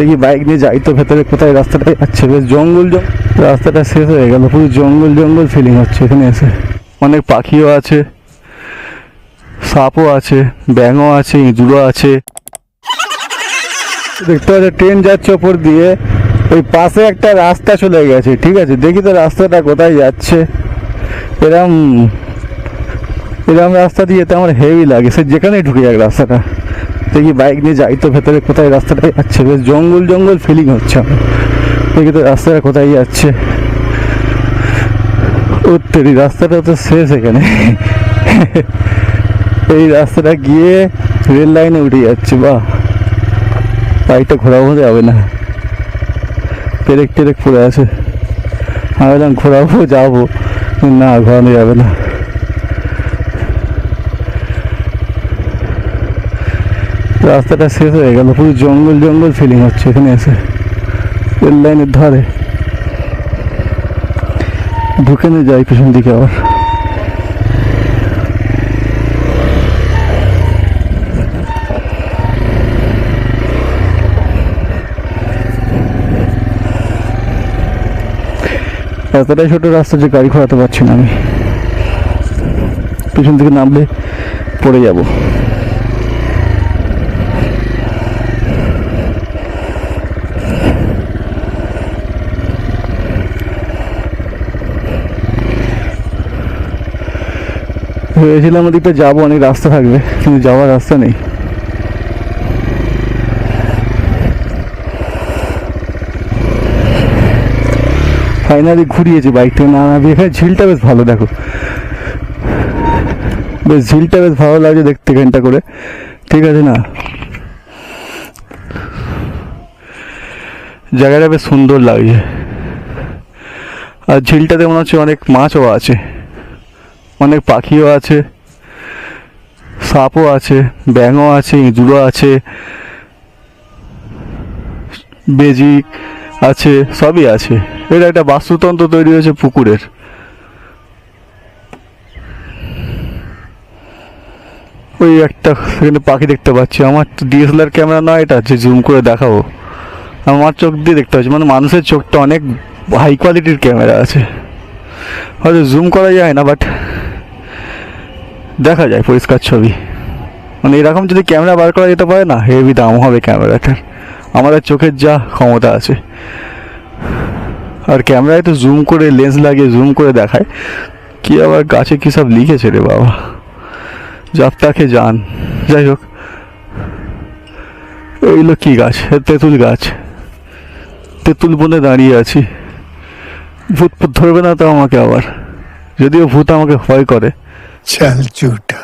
দেখি বাইক নিয়ে যাই তো ভেতরে কোথায় রাস্তাটা যাচ্ছে বেশ জঙ্গল রাস্তাটা শেষ হয়ে গেল, পুরো জঙ্গল জঙ্গল ফিলিং হচ্ছে এখানে এসে। অনেক পাখিও আছে, সাপও আছে, ব্যাঙও আছে, ইঁদুরও আছে। দেখতে পাচ্ছ ট্রেন যাচ্ছে ওপর দিয়ে, ওই পাশে একটা রাস্তা চলে গেছে, ঠিক আছে? দেখি তো রাস্তাটা কোথায় যাচ্ছে। এরম এরম রাস্তা দিয়ে তো আমার হেভি লাগে, সে যেখানেই ঢুকে যাক রাস্তাটা। দেখি বাইক নিয়ে যাই তো ভেতরে কোথায় রাস্তাটা যাচ্ছে? বেশ জঙ্গল জঙ্গল ফিলিং হচ্ছে দেখি তো রাস্তাটা কোথায় যাচ্ছে? উত্তরি রাস্তাটা তো শেষ এখানে। এই রাস্তাটা গিয়ে রেল লাইনে উঠে যাচ্ছে, বাহ। বাইকটা ঘোরাবো যাবে না। পেরেক টেরেক পড়ে আছে। আমি বললাম ঘোরাবো, যাব। না, ঘোরানো যাবে না। রাস্তাটা শেষ হয়ে গেল, পুরো জঙ্গল জঙ্গল ফিলিং হচ্ছে এখানে এসে। রেল লাইনের ধারে। ঢুকে নিয়ে যাই পিছন দিকে আবার। এতটাই ছোট রাস্তা যে গাড়ি ঘোরাতে পারছি না আমি। পিছন থেকে নামলে পড়ে যাব। ভেবেছিলাম ওদিকটা যাব, অনেক রাস্তা থাকবে, কিন্তু যাওয়ার রাস্তা নেই। ফাইনালি ঘুরিয়েছি বাইকটা না না, এখানে ঝিলটা বেশ ভালো, দেখো। বেশ ঝিলটা বেশ ভালো লাগছে দেখতে এখানটা করে। ঠিক আছে না? জায়গাটা বেশ সুন্দর লাগছে। আর ঝিলটাতে মনে হচ্ছে অনেক মাছও আছে। অনেক পাখিও আছে, সাপও আছে, ব্যাঙও আছে, ইঁদুরও আছে, বেজি আছে, সবই আছে। এটা একটা বাস্তুতন্ত্র তৈরি হয়েছে পুকুরের। ওই একটা সেখানে পাখি দেখতে পাচ্ছি। আমার তো ডিএসএলআর ক্যামেরা নয় এটা যে জুম করে দেখাবো। আমার চোখ দিয়ে দেখতে পাচ্ছি। মানে মানুষের চোখটা অনেক হাই কোয়ালিটির ক্যামেরা আছে। হয়তো জুম করা যায় না বাট দেখা যায় পরিষ্কার ছবি। মানে এরকম যদি ক্যামেরা বার করা যেতে পারে না, হেভি দাম হবে ক্যামেরাটার। আমাদের চোখের যা ক্ষমতা আছে। আর ক্যামেরায় তো জুম করে লেন্স লাগিয়ে জুম করে দেখায়। কি আবার গাছে কি সব লিখেছে রে বাবা। জাপটাকে যান যাই হোক। এইগুলো কি গাছ? তেঁতুল গাছ। তেঁতুল বনে দাঁড়িয়ে আছি। ভূত ধরবে না তো আমাকে আবার। যদিও ভূত আমাকে ভয় করে। চাল চুটা।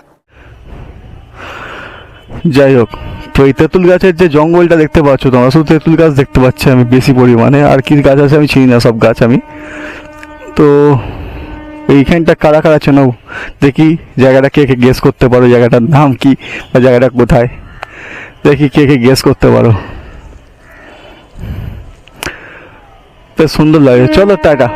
যাই হোক, তো এই তেঁতুল গাছের যে জঙ্গলটা দেখতে পাচ্ছ তোমরা, শুধু তেঁতুল গাছ দেখতে পাচ্ছি আমি বেশি পরিমাণে, আর কি গাছ আছে আমি চিনি না, সব গাছ আমি। তো এইখানটা কারা কারা চেনো দেখি জায়গাটা কে কে গেস করতে পারো, জায়গাটার নাম কি বা জায়গাটা কোথায়? দেখি কে কে গেস করতে পারো। বেশ সুন্দর লাগে। চলো টাটা।